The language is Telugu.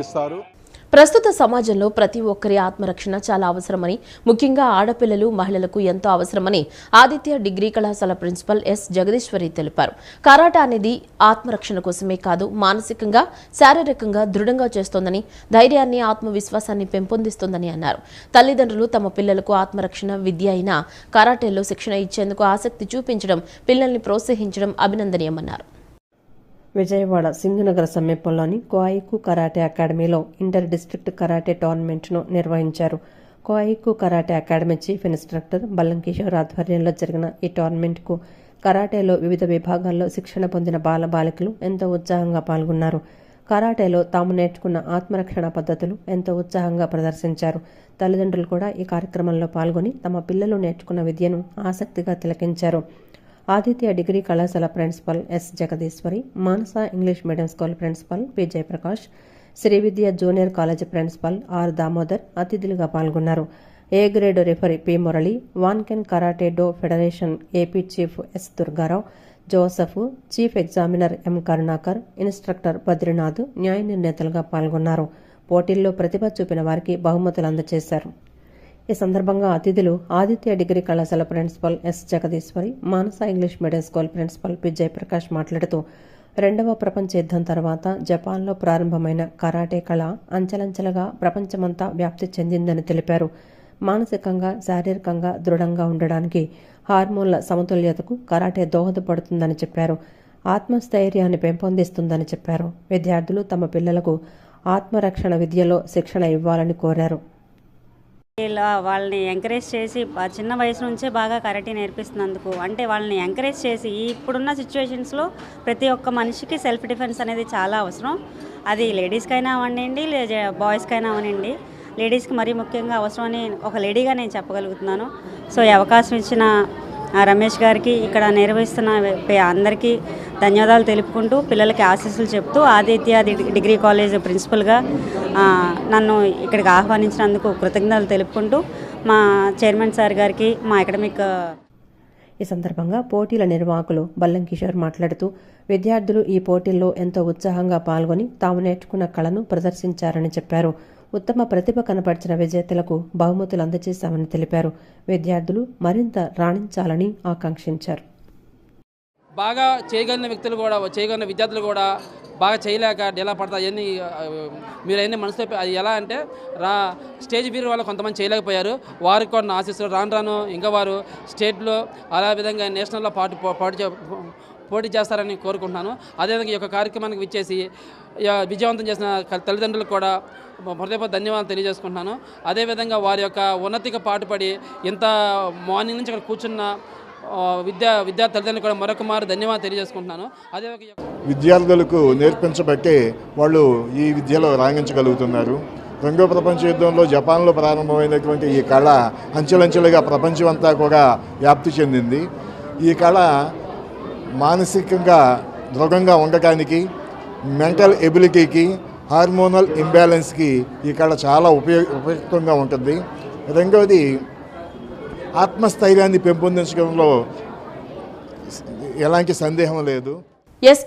ఇస్తారు ప్రస్తుత సమాజంలో ప్రతి ఒక్కరి ఆత్మరక్షణ చాలా అవసరమని ముఖ్యంగా ఆడపిల్లలు మహిళలకు ఎంతో అవసరమని ఆదిత్య డిగ్రీ కళాశాల ప్రిన్సిపల్ ఎస్. జగదీశ్వరి తెలిపారు. కరాటా అనేది ఆత్మరక్షణ కోసమే కాదు మానసికంగా శారీరకంగా దృఢంగా చేస్తోందని ధైర్యాన్ని ఆత్మవిశ్వాసాన్ని పెంపొందిస్తోందని అన్నారు. తల్లిదండ్రులు తమ పిల్లలకు ఆత్మరక్షణ విద్య అయిన కరాటేలో శిక్షణ ఇచ్చేందుకు ఆసక్తి చూపించడం పిల్లల్ని ప్రోత్సహించడం అభినందనీయమన్నారు. విజయవాడ సింధునగర్ సమీపంలోని కోయికు కరాటే అకాడమీలో ఇంటర్ డిస్ట్రిక్ట్ కరాటే టోర్నమెంట్ను నిర్వహించారు. Koiku karate academy chief instructor Ballam Kishore ఆధ్వర్యంలో జరిగిన ఈ టోర్నమెంట్కు కరాటేలో వివిధ విభాగాల్లో శిక్షణ పొందిన బాల బాలికలు ఎంతో ఉత్సాహంగా పాల్గొన్నారు. కరాటేలో తాము నేర్చుకున్న ఆత్మరక్షణ పద్ధతులు ఎంతో ఉత్సాహంగా ప్రదర్శించారు. తల్లిదండ్రులు కూడా ఈ కార్యక్రమంలో పాల్గొని తమ పిల్లలు నేర్చుకున్న విద్యను ఆసక్తిగా తిలకించారు. ఆదిత్య డిగ్రీ కళాశాల principal S Jagadeeswari Manasa English medium school principal P Jayaprakash Sri Vidya junior college principal R Damodar అతిథులుగా పాల్గొన్నారు. A grade referee P Murali Wanken karate do federation AP chief S Durgarao Joseph chief examiner M Karunakar instructor Badrinath న్యాయ నిర్ణేతలుగా పాల్గొన్నారు. పోటీల్లో ప్రతిభ చూపిన వారికి బహుమతులు అందజేశారు. ఈ సందర్భంగా అతిథులు ఆదిత్య డిగ్రీ కళాశాల principal S Jagadeeswari Manasa English medium school principal P Jayaprakash మాట్లాడుతూ రెండవ ప్రపంచ యుద్ధం తర్వాత జపాన్లో ప్రారంభమైన కరాటే కళ అంచెలంచెలుగా ప్రపంచమంతా వ్యాప్తి చెందిందని తెలిపారు. మానసికంగా శారీరకంగా దృఢంగా ఉండడానికి హార్మోన్ల సమతుల్యతకు కరాటే దోహదపడుతుందని చెప్పారు. ఆత్మస్థైర్యాన్ని పెంపొందిస్తుందని చెప్పారు. విద్యార్థులు తమ పిల్లలకు ఆత్మరక్షణ విద్యలో శిక్షణ ఇవ్వాలని కోరారు. వాళ్ళని ఎంకరేజ్ చేసి చిన్న వయసు నుంచే బాగా కరాటే నేర్పిస్తున్నందుకు. అంటే వాళ్ళని ఎంకరేజ్ చేసి ఇప్పుడున్న సిచ్యువేషన్స్లో ప్రతి ఒక్క మనిషికి సెల్ఫ్ డిఫెన్స్ అనేది చాలా అవసరం. అది లేడీస్కైనా అవనండి బాయ్స్కైనా అవనండి లేడీస్కి మరీ ముఖ్యంగా అవసరం అని ఒక లేడీగా నేను చెప్పగలుగుతున్నాను. సో ఈ అవకాశం ఇచ్చిన రమేష్ గారికి ఇక్కడ నిర్వహిస్తున్న పే- అందరికీ ధన్యవాదాలు తెలుపుకుంటూ పిల్లలకి ఆశీస్సులు చెప్తూ ఆదిత్య డిగ్రీ కాలేజ్ ప్రిన్సిపల్గా నన్ను ఇక్కడికి ఆహ్వానించినందుకు కృతజ్ఞతలు తెలుపుకుంటూ మా చైర్మన్ సార్ గారికి మా అకాడమిక్ ఈ సందర్భంగా పోటీల నిర్వాహకులు బల్లం కిషోర్ మాట్లాడుతూ విద్యార్థులు ఈ పోటీల్లో ఎంతో ఉత్సాహంగా పాల్గొని తాము నేర్చుకున్న కళను ప్రదర్శించారని చెప్పారు. ఉత్తమ ప్రతిభ కనపరిచిన విజేతలకు బహుమతులు అందజేశామని తెలిపారు. విద్యార్థులు మరింత రాణించాలని ఆకాంక్షించారు. బాగా చేయగలిగిన వ్యక్తులు కూడా చేయగలిగిన విద్యార్థులు కూడా బాగా చేయలేక ఎలా పడతాయి అవన్నీ మీరు అవన్నీ మనసులో అది ఎలా అంటే రా స్టేజ్ ఫీర్ వాళ్ళు కొంతమంది చేయలేకపోయారు. వారికి కూడా ఆశిస్తారు ఆశీస్సులు రాను రాను. ఇంకా వారు స్టేట్లో అలా విధంగా నేషనల్లో పాటు పాటు పోటీ చేస్తారని కోరుకుంటున్నాను. అదేవిధంగా ఈ యొక్క కార్యక్రమానికి విచ్చేసి విజయవంతం చేసిన తల్లిదండ్రులకు కూడా హృదయపూర్వక ధన్యవాదాలు తెలియజేసుకుంటున్నాను. అదేవిధంగా వారి యొక్క ఉన్నతికి పాటుపడి ఇంత మార్నింగ్ నుంచి అక్కడ కూర్చున్న విద్యా విద్యా తల్లిదండ్రులు కూడా మరొక మారు ధన్యవాదాలు తెలియజేసుకుంటున్నాను. అదే విద్యార్థులకు నేర్పించబట్టే వాళ్ళు ఈ విద్యలో రాణించగలుగుతున్నారు. రెండో ప్రపంచ యుద్ధంలో జపాన్లో ప్రారంభమైనటువంటి ఈ కళ అంచెలంచెలుగా ప్రపంచమంతా కూడా వ్యాప్తి చెందింది. ఈ కళ మానసికంగా దృఢంగా ఉండటానికి మెంటల్ ఎబిలిటీకి హార్మోనల్ ఇంబ్యాలెన్స్కి ఇక్కడ చాలా ఉపయోగ ఉపయుక్తంగా ఉంటుంది. రెండవది ఆత్మస్థైర్యాన్ని పెంపొందించడంలో ఎలాంటి సందేహం లేదు. ఎస్